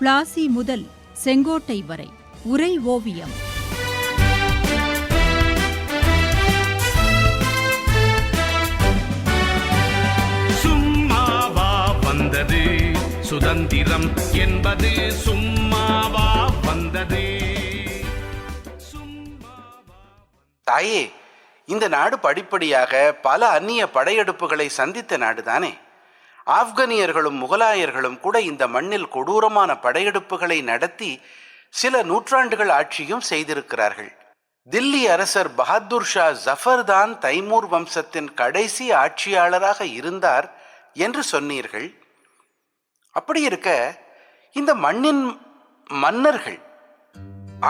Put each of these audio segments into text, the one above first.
பிளாசி முதல் செங்கோட்டை வரை. உரை ஓவியம். சும்மாவா வந்தது? சுதந்திரம் என்பது சும்மாவா வந்தது? தாயே இந்த நாடு படிப்படியாக பல அந்நிய படையெடுப்புகளை சந்தித்த நாடுதானே? ஆப்கானியர்களும் முகலாயர்களும் கூட இந்த மண்ணில் கொடூரமான படையெடுப்புகளை நடத்தி சில நூற்றாண்டுகள் ஆட்சியும் செய்திருக்கிறார்கள். தில்லி அரசர் பகதூர் ஷா ஜஃபர் தான் தைமூர் வம்சத்தின் கடைசி ஆட்சியாளராக இருந்தார் என்று சொன்னீர்கள். அப்படி இருக்க இந்த மண்ணின் மன்னர்கள்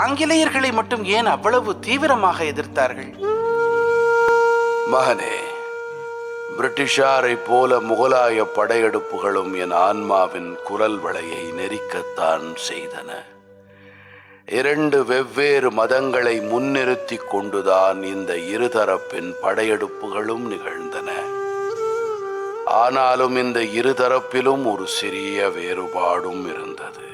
ஆங்கிலேயர்களை மட்டும் ஏன் அவ்வளவு தீவிரமாக எதிர்த்தார்கள்? மகனே பிரிட்டிஷாரை போல முகலாய படையெடுப்புகளும் என் ஆன்மாவின் குரல் வளையை நெரிக்கத்தான் செய்தன. இரண்டு வெவ்வேறு மதங்களை முன்னிறுத்திக் கொண்டுதான் இந்த இருதரப்பின் படையெடுப்புகளும் நிகழ்ந்தன. ஆனாலும் இந்த இருதரப்பிலும் ஒரு சிறிய வேறுபாடும் இருந்தது.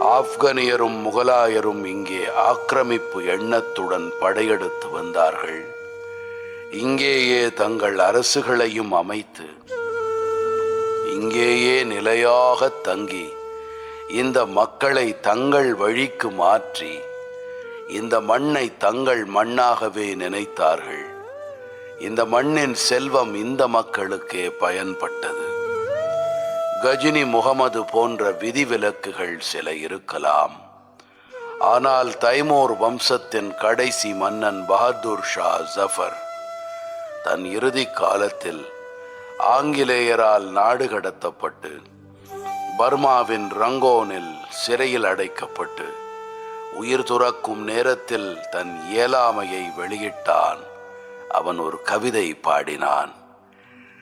ஆப்கானியரும் முகலாயரும் இங்கே ஆக்கிரமிப்பு எண்ணத்துடன் படையெடுத்து வந்தார்கள். இங்கேயே தங்கள் அரசுகளையும் அமைத்து இங்கேயே நிலையாக தங்கி இந்த மக்களை தங்கள் வழிக்கு மாற்றி இந்த மண்ணை தங்கள் மண்ணாகவே நினைத்தார்கள். இந்த மண்ணின் செல்வம் இந்த மக்களுக்கே பயன்பட்டது. கஜினி முகமது போன்ற விதிவிலக்குகள் சில இருக்கலாம். ஆனால் தைமூர் வம்சத்தின் கடைசி மன்னன் பகதூர் ஷா ஜஃபர் தன் இறுதி காலத்தில் ஆங்கிலேயரால் நாடு கடத்தப்பட்டு பர்மாவின் ரங்கோனில் சிறையில் அடைக்கப்பட்டு உயிர் துறக்கும் நேரத்தில் தன் இயலாமையை வெளியிட்டான். அவன் ஒரு கவிதை பாடினான்.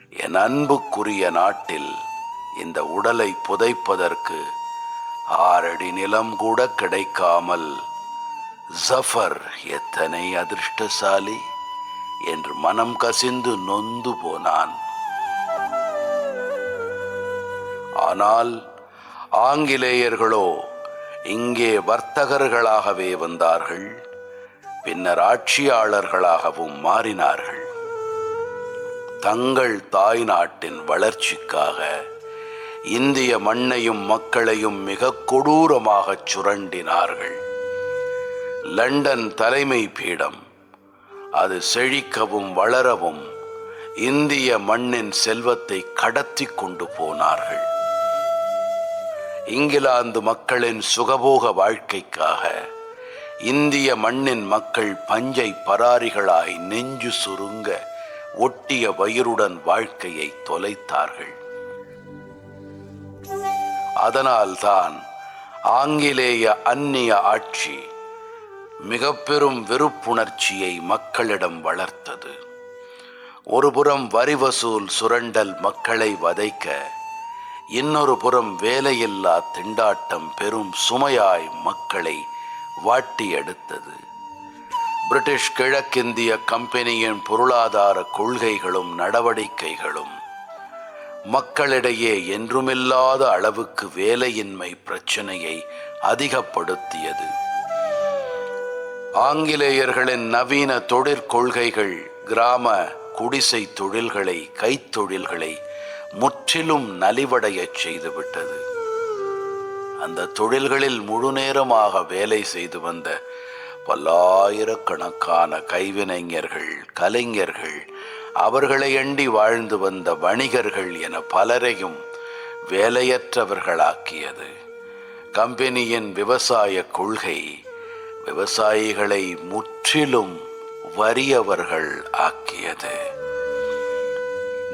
என் அன்புக்குரிய நாட்டில் இந்த உடலை புதைப்பதற்கு ஆறடி நிலம் கூட கிடைக்காமல் ஜஃபர் எத்தனை அதிர்ஷ்டசாலி? என்று மனம் கசிந்து நொந்து போனான். ஆனால் ஆங்கிலேயர்களோ இங்கே வர்த்தகர்களாகவே வந்தார்கள் பின்னர் ஆட்சியாளர்களாகவும் மாறினார்கள். தங்கள் தாய் நாட்டின் வளர்ச்சிக்காக இந்திய மண்ணையும் மக்களையும் மிக கொடூரமாகச் சுரண்டினார்கள். லண்டன் தலைமை பீடம் அது செழிக்கவும் வளரவும் இந்திய மண்ணின் செல்வத்தை கடத்தி கொண்டு போனார்கள். இங்கிலாந்து மக்களின் சுகபோக வாழ்க்கைக்காக இந்திய மண்ணின் மக்கள் பஞ்சை பராரிகளாய் நெஞ்சு சுருங்க ஒட்டிய வயிறுடன் வாழ்க்கையை தொலைத்தார்கள். அதனால்தான் ஆங்கிலேய அந்நிய ஆட்சி மிக பெரும் வெறுப்புணர்ச்சியை மக்களிடம் வளர்த்தது. ஒருபுறம் வரி வசூல் சுரண்டல் மக்களை வதைக்க இன்னொரு புறம் வேலையில்லா திண்டாட்டம் பெரும் சுமையாய் மக்களை வாட்டி எடுத்தது. பிரிட்டிஷ் கிழக்கிந்திய கம்பெனியின் பொருளாதார கொள்கைகளும் நடவடிக்கைகளும் மக்களிடையே என்றுமில்லாத அளவுக்கு வேலையின்மை பிரச்சனையை அதிகப்படுத்தியது. ஆங்கிலேயர்களின் நவீன தொழிற்கொள்கைகள் கிராம குடிசை தொழில்களை கைத்தொழில்களை முற்றிலும் நலிவடையச் செய்துவிட்டது. அந்த தொழில்களில் முழு நேரமாக வேலை செய்து வந்த பல்லாயிரக்கணக்கான கைவினைஞர்கள் கலைஞர்கள் அவர்களை எண்டி வாழ்ந்து வந்த வணிகர்கள் என பலரையும் வேலையற்றவர்களாக்கியது. கம்பெனியின் விவசாய கொள்கை விவசாயிகளை முற்றிலும் வறியவர்கள் ஆக்கியது.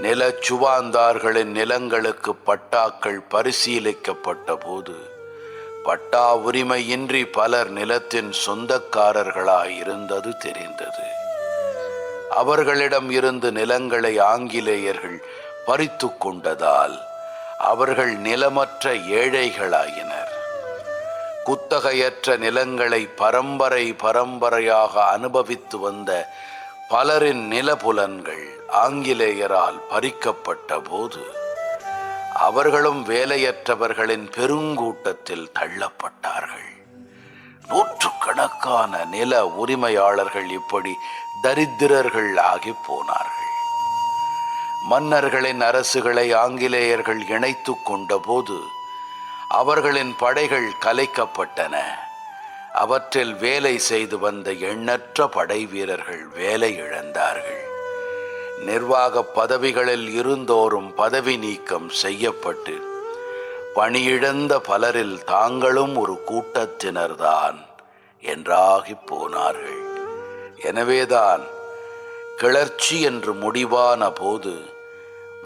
நிலச்சுவாந்தார்களின் நிலங்களுக்கு பட்டாக்கள் பரிசீலிக்கப்பட்ட போது பட்டா உரிமையின்றி பலர் நிலத்தின் சொந்தக்காரர்களாய் இருந்தது தெரிந்தது. அவர்களிடம் இருந்து நிலங்களை ஆங்கிலேயர்கள் பறித்து கொண்டதால் அவர்கள் நிலமற்ற ஏழைகளாயினர். குத்தகையற்ற நிலங்களை பரம்பரை பரம்பரையாக அனுபவித்து வந்த பலரின் நிலபுலன்கள் ஆங்கிலேயரால் பறிக்கப்பட்ட போது அவர்களும் வேலையற்றவர்களின் பெருங்கூட்டத்தில் தள்ளப்பட்டார்கள். நூற்றுக்கணக்கான நில உரிமையாளர்கள் இப்படி தரித்திரர்கள் ஆகி போனார்கள். மன்னர்களின் அரசுகளை ஆங்கிலேயர்கள் இணைத்துக் கொண்டபோது அவர்களின் படைகள் கலைக்கப்பட்டன. அவற்றில் வேலை செய்து வந்த எண்ணற்ற படை வீரர்கள் வேலை இழந்தார்கள். நிர்வாக பதவிகளில் இருந்தோரும் பதவி நீக்கம் செய்யப்பட்டு பணியிழந்த பலரில் தாங்களும் ஒரு கூட்டத்தினர்தான் என்றாகிப் போனார்கள். எனவேதான் கிளர்ச்சி என்று முடிவான போது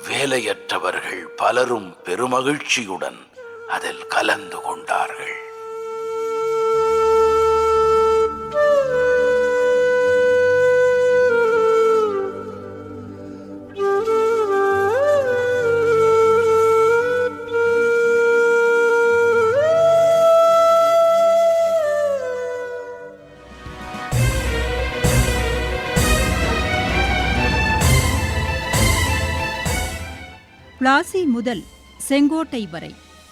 வேலையற்றவர்கள் பலரும் பெருமகிழ்ச்சியுடன் அதில் கலந்து கொண்டார்கள். பிளாசி முதல் செங்கோட்டை வரை.